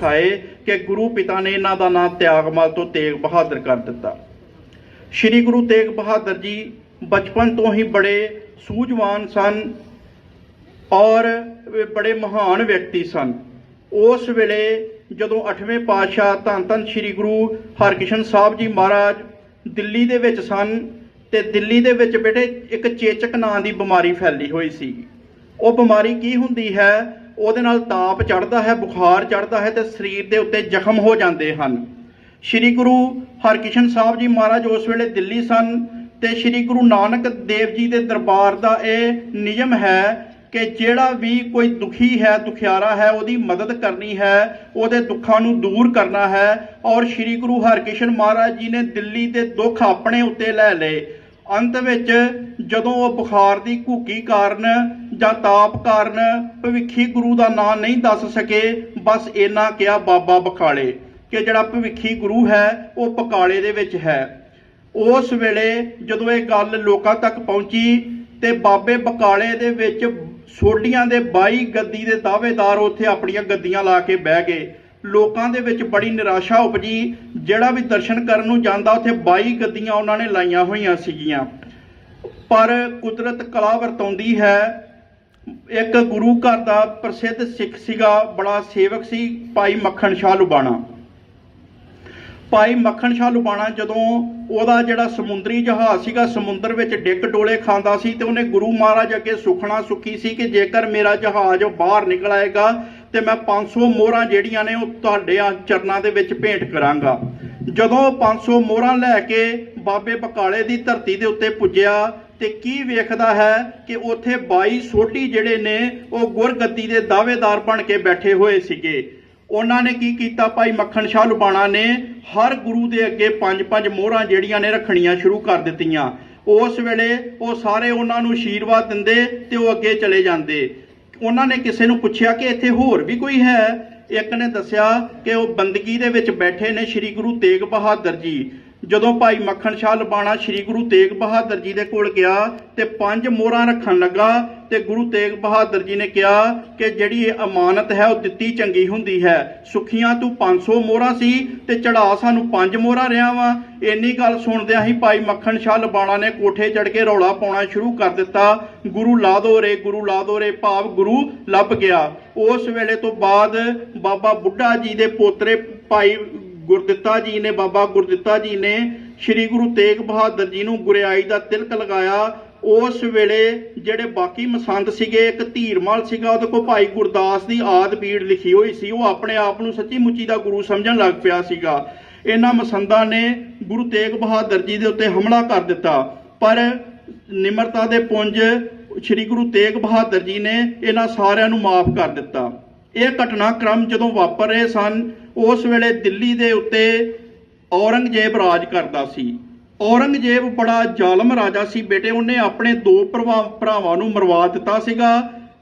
ਖਾਏ ਕਿ ਗੁਰੂ ਪਿਤਾ ਨੇ ਇਹਨਾਂ ਦਾ ਨਾਂ ਤਿਆਗਮਲ ਤੋਂ ਤੇਗ ਬਹਾਦਰ ਕਰ ਦਿੱਤਾ। ਸ਼੍ਰੀ ਗੁਰੂ ਤੇਗ ਬਹਾਦਰ ਜੀ ਬਚਪਨ ਤੋਂ ਹੀ ਬੜੇ ਸੂਝਵਾਨ ਸਨ ਔਰ ਬੜੇ ਮਹਾਨ ਵਿਅਕਤੀ ਸਨ। ਉਸ ਵੇਲੇ ਜਦੋਂ 8ਵੇਂ ਪਾਤਸ਼ਾਹ ਧੰਨ ਧੰਨ ਸ੍ਰੀ ਗੁਰੂ ਹਰਕ੍ਰਿਸ਼ਨ ਸਾਹਿਬ ਜੀ ਮਹਾਰਾਜ ਦਿੱਲੀ ਦੇ ਵਿੱਚ ਸਨ ਤੇ ਦਿੱਲੀ ਦੇ ਵਿੱਚ ਬੇਟੇ ਇੱਕ ਚੇਚਕ ਨਾਂ ਦੀ ਬਿਮਾਰੀ ਫੈਲੀ ਹੋਈ ਸੀ ਉਹ ਬਿਮਾਰੀ ਕੀ ਹੁੰਦੀ ਹੈ? ਉਹਦੇ ਨਾਲ ਤਾਪ ਚੜਦਾ ਹੈ, ਬੁਖਾਰ ਚੜਦਾ ਹੈ ਤੇ ਸਰੀਰ ਦੇ ਉੱਤੇ ਜ਼ਖਮ ਹੋ ਜਾਂਦੇ ਹਨ। ਸ਼੍ਰੀ ਗੁਰੂ ਹਰਕ੍ਰਿਸ਼ਨ ਸਾਹਿਬ ਜੀ ਮਹਾਰਾਜ ਉਸ ਵੇਲੇ ਦਿੱਲੀ ਸਨ ਤੇ ਸ਼੍ਰੀ ਗੁਰੂ ਨਾਨਕ ਦੇਵ ਜੀ ਦੇ ਦਰਬਾਰ ਦਾ ਇਹ ਨਿਯਮ ਹੈ ਕਿ ਜਿਹੜਾ ਵੀ ਕੋਈ ਦੁਖੀ ਹੈ, ਦੁਖਿਆਰਾ ਹੈ, ਉਹਦੀ ਮਦਦ ਕਰਨੀ ਹੈ, ਉਹਦੇ ਦੁੱਖਾਂ ਨੂੰ ਦੂਰ ਕਰਨਾ ਹੈ ਔਰ ਸ਼੍ਰੀ ਗੁਰੂ ਹਰਕ੍ਰਿਸ਼ਨ ਮਹਾਰਾਜ ਜੀ ਨੇ ਦਿੱਲੀ ਦੇ ਦੁੱਖ ਆਪਣੇ ਉੱਤੇ ਲੈ ਲਏ। ਅੰਤ ਵਿੱਚ ਜਦੋਂ ਉਹ ਬੁਖਾਰ ਦੀ ਘੂਕੀ ਕਾਰਨ ਜਾਂ ਤਾਪ ਕਾਰਨ ਭਵਿੱਖੀ ਗੁਰੂ ਦਾ ਨਾਮ ਨਹੀਂ ਦੱਸ ਸਕੇ, ਬਸ ਇਹਨਾਂ ਕਿਹਾ ਬਾਬਾ ਬਕਾਲੇ ਕਿ ਜਿਹੜਾ ਭਵਿੱਖੀ ਗੁਰੂ ਹੈ, ਉਹ ਬਕਾਲੇ ਦੇ ਵਿੱਚ ਹੈ। ਉਸ ਵੇਲੇ ਜਦੋਂ ਇਹ ਗੱਲ ਲੋਕਾਂ ਤੱਕ ਪਹੁੰਚੀ ਤੇ ਬਾਬੇ ਬਕਾਲੇ ਦੇ ਵਿੱਚ ਸੋਢੀਆਂ ਦੇ 22 ਗੱਦੀ ਦੇ ਦਾਅਵੇਦਾਰ ਉੱਥੇ ਆਪਣੀਆਂ ਗੱਦੀਆਂ ਲਾ ਕੇ ਬਹਿ ਗਏ। ਲੋਕਾਂ ਦੇ ਵਿੱਚ ਬੜੀ ਨਿਰਾਸ਼ਾ ਉਪਜੀ। ਜਿਹੜਾ ਵੀ ਦਰਸ਼ਨ ਕਰਨ ਨੂੰ ਜਾਂਦਾ, ਉੱਥੇ 22 ਗੱਦੀਆਂ ਉਹਨਾਂ ਨੇ ਲਾਈਆਂ ਹੋਈਆਂ ਸੀਗੀਆਂ। ਪਰ ਕੁਦਰਤ ਕਲਾ ਵਰਤਾਉਂਦੀ ਹੈ। ਇੱਕ ਗੁਰੂ ਘਰ ਦਾ ਪ੍ਰਸਿੱਧ ਸਿੱਖ ਸੀਗਾ, ਬੜਾ ਸੇਵਕ ਸੀ, ਭਾਈ ਮੱਖਣ ਸ਼ਾਹ ਲੁਬਾਣਾ। ਭਾਈ ਮੱਖਣ ਸ਼ਾਹ ਲੁਬਾਣਾ ਜਦੋਂ ਉਹਦਾ ਜਿਹੜਾ ਸਮੁੰਦਰੀ ਜਹਾਜ਼ ਸੀਗਾ, ਸਮੁੰਦਰ ਵਿੱਚ ਡਿੱਗ ਡੋਲੇ ਖਾਂਦਾ ਸੀ ਤੇ ਉਹਨੇ ਗੁਰੂ ਮਹਾਰਾਜ ਅੱਗੇ ਸੁਖਣਾ ਸੁਖੀ ਸੀ ਕਿ ਜੇਕਰ ਮੇਰਾ ਜਹਾਜ਼ ਬਾਹਰ ਨਿਕਲ ਆਏਗਾ ਤੇ ਮੈਂ 500 ਮੋਹਰਾਂ ਜਿਹੜੀਆਂ ਨੇ ਉਹ ਤੁਹਾਡੇ ਆ ਚਰਨਾਂ ਦੇ ਵਿੱਚ ਭੇਂਟ ਕਰਾਂਗਾ। ਜਦੋਂ ਉਹ 500 ਮੋਹਰਾਂ ਲੈ ਕੇ ਬਾਬੇ ਬਕਾਲੇ ਦੀ ਧਰਤੀ ਦੇ ਉੱਤੇ ਪੁੱਜਿਆ, ਤੇ ਕੀ ਵੇਖਦਾ ਹੈ ਕਿ ਉੱਥੇ 22 ਸੋਢੀ ਜਿਹੜੇ ਨੇ, ਉਹ ਗੁਰਗੱਦੀ ਦੇ ਦਾਅਵੇਦਾਰ ਬਣ ਕੇ ਬੈਠੇ ਹੋਏ ਸੀਗੇ। ਉਹਨਾਂ ਨੇ ਕੀ ਕੀਤਾ ਭਾਈ ਮੱਖਣ ਸ਼ਾਹ ਲੁਬਾਣਾ ਨੇ, ਹਰ ਗੁਰੂ ਦੇ ਅੱਗੇ ਪੰਜ ਪੰਜ ਮੋਹਰਾਂ ਜਿਹੜੀਆਂ ਨੇ ਰੱਖਣੀਆਂ ਸ਼ੁਰੂ ਕਰ ਦਿੱਤੀਆਂ। ਉਸ ਵੇਲੇ ਉਹ ਸਾਰੇ ਉਹਨਾਂ ਨੂੰ ਆਸ਼ੀਰਵਾਦ ਦਿੰਦੇ ਤੇ ਉਹ ਅੱਗੇ ਚਲੇ ਜਾਂਦੇ। ਉਹਨਾਂ ਨੇ ਕਿਸੇ ਨੂੰ ਪੁੱਛਿਆ ਕਿ ਇੱਥੇ ਹੋਰ ਵੀ ਕੋਈ ਹੈ? ਇੱਕ ਨੇ ਦੱਸਿਆ ਕਿ ਉਹ ਬੰਦਗੀ ਦੇ ਵਿੱਚ ਬੈਠੇ ਨੇ ਸ੍ਰੀ ਗੁਰੂ ਤੇਗ ਬਹਾਦਰ ਜੀ। ਜਦੋਂ ਭਾਈ ਮੱਖਣ ਸ਼ਾਹ ਲਬਾਣਾ ਸ੍ਰੀ ਗੁਰੂ ਤੇਗ ਬਹਾਦਰ ਜੀ ਦੇ ਕੋਲ ਗਿਆ ਤੇ ਪੰਜ ਮੋਹਰਾਂ ਰੱਖਣ ਲੱਗਾ ਤੇ ਗੁਰੂ ਤੇਗ ਬਹਾਦਰ ਜੀ ਨੇ ਕਿਹਾ ਕਿ ਜਿਹੜੀ ਇਹ ਅਮਾਨਤ ਹੈ ਉਹ ਦਿੱਤੀ ਚੰਗੀ ਹੁੰਦੀ ਹੈ। ਸੁਖੀਆਂ ਤੂੰ 500 ਮੋਹਰਾਂ ਸੀ ਤੇ ਚੜਾ ਸਾਨੂੰ ਪੰਜ ਮੋਹਰਾਂ ਰਿਆ ਵਾ। ਇੰਨੀ ਗੱਲ ਸੁਣਦਿਆਂ ਹੀ ਭਾਈ ਮੱਖਣ ਸ਼ਾਹ ਲਬਾਣਾ ਨੇ ਕੋਠੇ ਚੜ ਕੇ ਰੌਲਾ ਪਾਉਣਾ ਸ਼ੁਰੂ ਕਰ ਦਿੱਤਾ। ਗੁਰੂ ਲਾ ਦੋ ਰੇ ਗੁਰੂ ਲਾ ਦੋ ਰੇ ਭਾਵ ਗੁਰੂ ਲੱਭ ਗਿਆ। ਉਸ ਵੇਲੇ ਤੋਂ ਬਾਅਦ ਬਾਬਾ ਬੁੱਢਾ ਜੀ ਦੇ ਪੋਤਰੇ ਭਾਈ ਗੁਰਦਿੱਤਾ ਜੀ ਨੇ, ਬਾਬਾ ਗੁਰਦਿੱਤਾ ਜੀ ਨੇ, ਸ੍ਰੀ ਗੁਰੂ ਤੇਗ ਬਹਾਦਰ ਜੀ ਨੂੰ ਗੁਰਿਆਈ ਦਾ ਤਿਲਕ ਲਗਾਇਆ। ਉਸ ਵੇਲੇ ਜਿਹੜੇ ਬਾਕੀ ਮਸੰਦ ਸੀਗੇ, ਇੱਕ ਧੀਰਮਲ ਸੀਗਾ, ਉਹਦੇ ਕੋਲ ਭਾਈ ਗੁਰਦਾਸ ਦੀ ਆਦ ਬੀੜ ਲਿਖੀ ਹੋਈ ਸੀ। ਉਹ ਆਪਣੇ ਆਪ ਨੂੰ ਸੱਚੀ ਮੁੱਚੀ ਦਾ ਗੁਰੂ ਸਮਝਣ ਲੱਗ ਪਿਆ ਸੀਗਾ। ਇਹਨਾਂ ਮਸੰਦਾਂ ਨੇ ਗੁਰੂ ਤੇਗ ਬਹਾਦਰ ਜੀ ਦੇ ਉੱਤੇ ਹਮਲਾ ਕਰ ਦਿੱਤਾ। ਪਰ ਨਿਮਰਤਾ ਦੇ ਪੁੰਜ ਸ੍ਰੀ ਗੁਰੂ ਤੇਗ ਬਹਾਦਰ ਜੀ ਨੇ ਇਹਨਾਂ ਸਾਰਿਆਂ ਨੂੰ ਮਾਫ ਕਰ ਦਿੱਤਾ। ਇਹ ਘਟਨਾਕ੍ਰਮ ਜਦੋਂ ਵਾਪਰ ਰਹੇ ਸਨ, ਉਸ ਵੇਲੇ ਦਿੱਲੀ ਦੇ ਉੱਤੇ ਔਰੰਗਜ਼ੇਬ ਰਾਜ ਕਰਦਾ ਸੀ। ਔਰੰਗਜ਼ੇਬ ਬੜਾ ਜ਼ਾਲਮ ਰਾਜਾ ਸੀ ਬੇਟੇ, ਉਹਨੇ ਆਪਣੇ ਦੋ ਭਰਾਵਾਂ ਭਰਾਵਾਂ ਨੂੰ ਮਰਵਾ ਦਿੱਤਾ ਸੀਗਾ।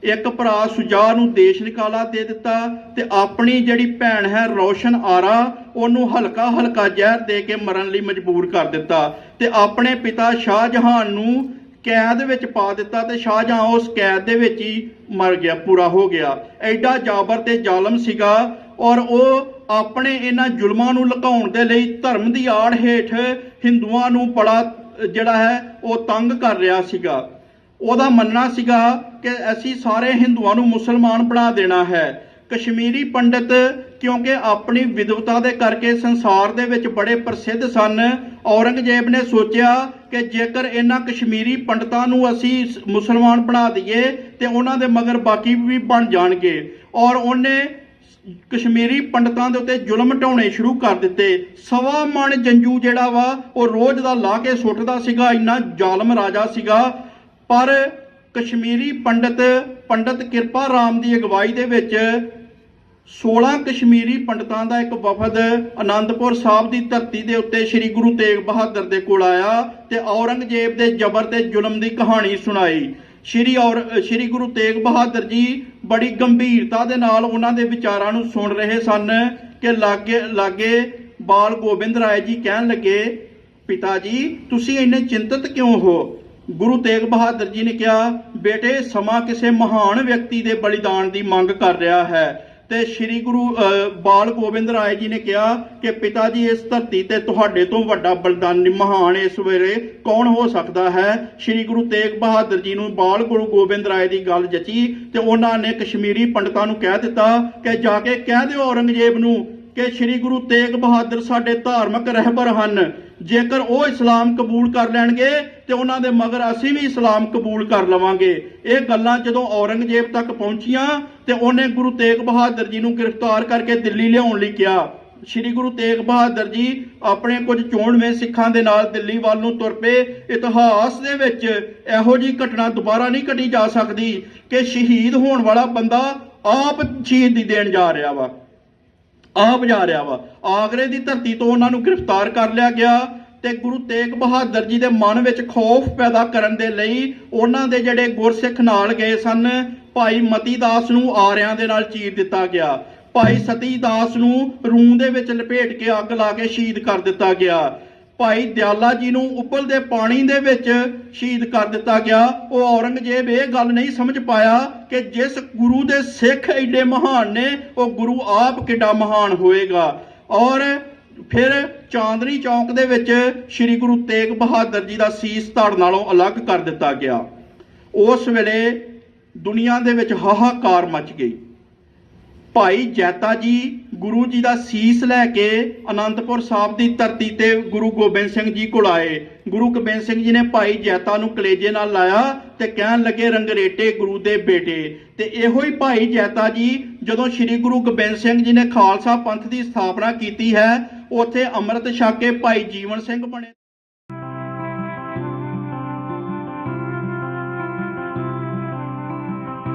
ਇੱਕ ਭਰਾ ਸੁਜਾ ਨੂੰ ਦੇਸ਼ ਨਿਕਾਲਾ ਦੇ ਦਿੱਤਾ ਤੇ ਆਪਣੀ ਜਿਹੜੀ ਭੈਣ ਹੈ ਰੌਸ਼ਨ ਆਰਾ, ਉਹਨੂੰ ਹਲਕਾ ਹਲਕਾ ਜ਼ਹਿਰ ਦੇ ਕੇ ਮਰਨ ਲਈ ਮਜਬੂਰ ਕਰ ਦਿੱਤਾ ਤੇ ਆਪਣੇ ਪਿਤਾ ਸ਼ਾਹਜਹਾਨ ਨੂੰ ਕੈਦ ਵਿੱਚ ਪਾ ਦਿੱਤਾ ਤੇ ਸ਼ਾਹਜਹਾਂ ਉਸ ਕੈਦ ਦੇ ਵਿੱਚ ਹੀ ਮਰ ਗਿਆ, ਪੂਰਾ ਹੋ ਗਿਆ। ਐਡਾ ਜਾਬਰ ਤੇ ਜ਼ਾਲਮ ਸੀਗਾ ਔਰ ਉਹ ਆਪਣੇ ਇਹਨਾਂ ਜ਼ੁਲਮਾਂ ਨੂੰ ਲੁਕਾਉਣ ਦੇ ਲਈ ਧਰਮ ਦੀ ਆੜ ਹੇਠ ਹਿੰਦੂਆਂ ਨੂੰ ਬੜਾ ਜਿਹੜਾ ਹੈ, ਉਹ ਤੰਗ ਕਰ ਰਿਹਾ ਸੀਗਾ। ਉਹਦਾ ਮੰਨਣਾ ਸੀਗਾ ਕਿ ਅਸੀਂ ਸਾਰੇ ਹਿੰਦੂਆਂ ਨੂੰ ਮੁਸਲਮਾਨ ਬਣਾ ਦੇਣਾ ਹੈ। ਕਸ਼ਮੀਰੀ ਪੰਡਤ, ਕਿਉਂਕਿ ਆਪਣੀ ਵਿਦਵਤਾ ਦੇ ਕਰਕੇ ਸੰਸਾਰ ਦੇ ਵਿੱਚ ਬੜੇ ਪ੍ਰਸਿੱਧ ਸਨ। ਔਰੰਗਜ਼ੇਬ ਨੇ ਸੋਚਿਆ ਕਿ ਜੇਕਰ ਇਹਨਾਂ ਕਸ਼ਮੀਰੀ ਪੰਡਤਾਂ ਨੂੰ ਅਸੀਂ ਮੁਸਲਮਾਨ ਬਣਾ ਦਈਏ, ਤੇ ਉਹਨਾਂ ਦੇ ਮਗਰ ਬਾਕੀ ਵੀ ਬਣ ਜਾਣਗੇ। ਔਰ ਉਹਨੇ ਕਸ਼ਮੀਰੀ ਪੰਡਤਾਂ ਦੇ ਉੱਤੇ ਜ਼ੁਲਮ ਢਾਉਣੇ ਸ਼ੁਰੂ ਕਰ ਦਿੱਤੇ। ਸਵਾ ਮਣ ਜੰਜੂ ਜਿਹੜਾ ਵਾ, ਉਹ ਰੋਜ਼ ਦਾ ਲਾ ਕੇ ਸੁੱਟਦਾ ਸੀਗਾ, ਇੰਨਾ ਜ਼ਾਲਮ ਰਾਜਾ ਸੀਗਾ। ਪਰ ਕਸ਼ਮੀਰੀ ਪੰਡਤ ਪੰਡਤ ਕਿਰਪਾ ਰਾਮ ਦੀ ਅਗਵਾਈ ਦੇ ਵਿੱਚ 16 ਕਸ਼ਮੀਰੀ ਪੰਡਤਾਂ ਦਾ ਇੱਕ ਵਫਦ ਆਨੰਦਪੁਰ ਸਾਹਿਬ ਦੀ ਧਰਤੀ ਦੇ ਉੱਤੇ ਸ੍ਰੀ ਗੁਰੂ ਤੇਗ ਬਹਾਦਰ ਦੇ ਕੋਲ ਆਇਆ ਤੇ ਔਰੰਗਜ਼ੇਬ ਦੇ ਜ਼ਬਰ ਤੇ ਜ਼ੁਲਮ ਦੀ ਕਹਾਣੀ ਸੁਣਾਈ। ਸ਼੍ਰੀ ਔਰ, ਸ਼੍ਰੀ ਗੁਰੂ ਤੇਗ ਬਹਾਦਰ ਜੀ ਬੜੀ ਗੰਭੀਰਤਾ ਦੇ ਨਾਲ ਉਹਨਾਂ ਦੇ ਵਿਚਾਰਾਂ ਨੂੰ ਸੁਣ ਰਹੇ ਸਨ ਕਿ ਲਾਗੇ ਲਾਗੇ ਬਾਲ ਗੋਬਿੰਦ ਰਾਏ ਜੀ ਕਹਿਣ ਲੱਗੇ, ਪਿਤਾ ਜੀ, ਤੁਸੀਂ ਇੰਨੇ ਚਿੰਤਤ ਕਿਉਂ ਹੋ? ਗੁਰੂ ਤੇਗ ਬਹਾਦਰ ਜੀ ਨੇ ਕਿਹਾ, ਬੇਟੇ, ਸਮਾਂ ਕਿਸੇ ਮਹਾਨ ਵਿਅਕਤੀ ਦੇ ਬਲੀਦਾਨ ਦੀ ਮੰਗ ਕਰ ਰਿਹਾ ਹੈ। ਤੇ ਸ੍ਰੀ ਗੁਰੂ ਬਾਲ ਗੋਬਿੰਦ ਰਾਏ ਜੀ ਨੇ ਕਿਹਾ ਕਿ ਪਿਤਾ ਜੀ, ਇਸ ਧਰਤੀ ਤੇ ਤੁਹਾਡੇ ਤੋਂ ਵੱਡਾ ਬਲਿਦਾਨੀ ਮਹਾਨ ਇਸ ਵੇਲੇ ਕੌਣ ਹੋ ਸਕਦਾ ਹੈ? ਸ੍ਰੀ ਗੁਰੂ ਤੇਗ ਬਹਾਦਰ ਜੀ ਨੂੰ ਬਾਲ ਗੁਰੂ ਗੋਬਿੰਦ ਰਾਏ ਦੀ ਗੱਲ ਜਚੀ ਤੇ ਉਹਨਾਂ ਨੇ ਕਸ਼ਮੀਰੀ ਪੰਡਤਾਂ ਨੂੰ ਕਹਿ ਦਿੱਤਾ ਕਿ ਜਾ ਕੇ ਕਹਿ ਦਿਓ ਔਰੰਗਜ਼ੇਬ ਨੂੰ ਕਿ ਸ੍ਰੀ ਗੁਰੂ ਤੇਗ ਬਹਾਦਰ ਸਾਡੇ ਧਾਰਮਿਕ ਰਹਿਬਰ ਹਨ। ਜੇਕਰ ਉਹ ਇਸਲਾਮ ਕਬੂਲ ਕਰ ਲੈਣਗੇ ਤੇ ਉਹਨਾਂ ਦੇ ਮਗਰ ਅਸੀਂ ਵੀ ਇਸਲਾਮ ਕਬੂਲ ਕਰ ਲਵਾਂਗੇ। ਇਹ ਗੱਲਾਂ ਜਦੋਂ ਔਰੰਗਜ਼ੇਬ ਤੱਕ ਪਹੁੰਚੀਆਂ ਤੇ ਉਹਨੇ ਗੁਰੂ ਤੇਗ ਬਹਾਦਰ ਜੀ ਨੂੰ ਗ੍ਰਿਫਤਾਰ ਕਰਕੇ ਦਿੱਲੀ ਲਿਆਉਣ ਲਈ ਕਿਹਾ। ਸ੍ਰੀ ਗੁਰੂ ਤੇਗ ਬਹਾਦਰ ਜੀ ਆਪਣੇ ਕੁਝ ਚੋਣਵੇਂ ਸਿੱਖਾਂ ਦੇ ਨਾਲ ਦਿੱਲੀ ਵੱਲ ਨੂੰ ਤੁਰ ਪਏ। ਇਤਿਹਾਸ ਦੇ ਵਿੱਚ ਇਹੋ ਜੀ ਘਟਨਾ ਦੁਬਾਰਾ ਨਹੀਂ ਘਟੀ ਜਾ ਸਕਦੀ ਕਿ ਸ਼ਹੀਦ ਹੋਣ ਵਾਲਾ ਬੰਦਾ ਆਪ ਸ਼ਹੀਦੀ ਦੇਣ ਜਾ ਰਿਹਾ ਵਾ। ਆਪ ਜਾ ਰਿਹਾ ਵਾ। ਆਗਰੇ ਦੀ ਧਰਤੀ ਤੋਂ ਉਹਨਾਂ ਨੂੰ ਗ੍ਰਿਫਤਾਰ ਕਰ ਲਿਆ ਗਿਆ ਤੇ ਗੁਰੂ ਤੇਗ ਬਹਾਦਰ ਜੀ ਦੇ ਮਨ ਵਿੱਚ ਖੌਫ ਪੈਦਾ ਕਰਨ ਦੇ ਲਈ ਉਹਨਾਂ ਦੇ ਜਿਹੜੇ ਗੁਰਸਿੱਖ ਨਾਲ ਗਏ ਸਨ, ਭਾਈ ਮਤੀ ਦਾਸ ਨੂੰ ਆਰਿਆਂ ਦੇ ਨਾਲ ਚੀਰ ਦਿੱਤਾ ਗਿਆ। ਭਾਈ ਸਤੀ ਦਾਸ ਨੂੰ ਰੂਹ ਦੇ ਵਿੱਚ ਲਪੇਟ ਕੇ ਅੱਗ ਲਾ ਕੇ ਸ਼ਹੀਦ ਕਰ ਦਿੱਤਾ ਗਿਆ। ਭਾਈ ਦਿਆਲਾ ਜੀ ਨੂੰ ਉੱਪਲ ਦੇ ਪਾਣੀ ਦੇ ਵਿੱਚ ਸ਼ਹੀਦ ਕਰ ਦਿੱਤਾ ਗਿਆ। ਉਹ ਔਰੰਗਜ਼ੇਬ ਇਹ ਗੱਲ ਨਹੀਂ ਸਮਝ ਪਾਇਆ ਕਿ ਜਿਸ ਗੁਰੂ ਦੇ ਸਿੱਖ ਐਡੇ ਮਹਾਨ ਨੇ, ਉਹ ਗੁਰੂ ਆਪ ਕਿੱਡਾ ਮਹਾਨ ਹੋਏਗਾ। ਔਰ ਫਿਰ ਚਾਂਦਨੀ ਚੌਂਕ ਦੇ ਵਿੱਚ ਸ੍ਰੀ ਗੁਰੂ ਤੇਗ ਬਹਾਦਰ ਜੀ ਦਾ ਸੀਸ ਧੜ ਨਾਲੋਂ ਅਲੱਗ ਕਰ ਦਿੱਤਾ ਗਿਆ। ਉਸ ਵੇਲੇ ਦੁਨੀਆ ਦੇ ਵਿੱਚ ਹਾਹਾਕਾਰ ਮਚ ਗਈ। ਭਾਈ ਜੈਤਾ ਜੀ ਗੁਰੂ ਜੀ ਦਾ ਸੀਸ ਲੈ ਕੇ ਅਨੰਦਪੁਰ ਸਾਹਿਬ ਦੀ ਧਰਤੀ ਤੇ ਗੁਰੂ ਗੋਬਿੰਦ ਸਿੰਘ ਜੀ ਕੋਲ ਆਏ। ਗੁਰੂ ਗੋਬਿੰਦ ਸਿੰਘ ਜੀ ਨੇ ਭਾਈ ਜੈਤਾ ਨੂੰ ਕਲੇਜੇ ਨਾਲ ਲਾਇਆ ਤੇ ਕਹਿਣ ਲੱਗੇ, ਰੰਗਰੇਟੇ ਗੁਰੂ ਦੇ ਬੇਟੇ। ਤੇ ਇਹੋ ਹੀ ਭਾਈ ਜੈਤਾ ਜੀ ਜਦੋਂ ਸ੍ਰੀ ਗੁਰੂ ਗੋਬਿੰਦ ਸਿੰਘ ਜੀ ਨੇ ਖਾਲਸਾ ਪੰਥ ਦੀ ਸਥਾਪਨਾ ਕੀਤੀ ਹੈ, ਉੱਥੇ ਅੰਮ੍ਰਿਤ ਛਕ ਕੇ ਭਾਈ ਜੀਵਨ ਸਿੰਘ ਬਣੇ।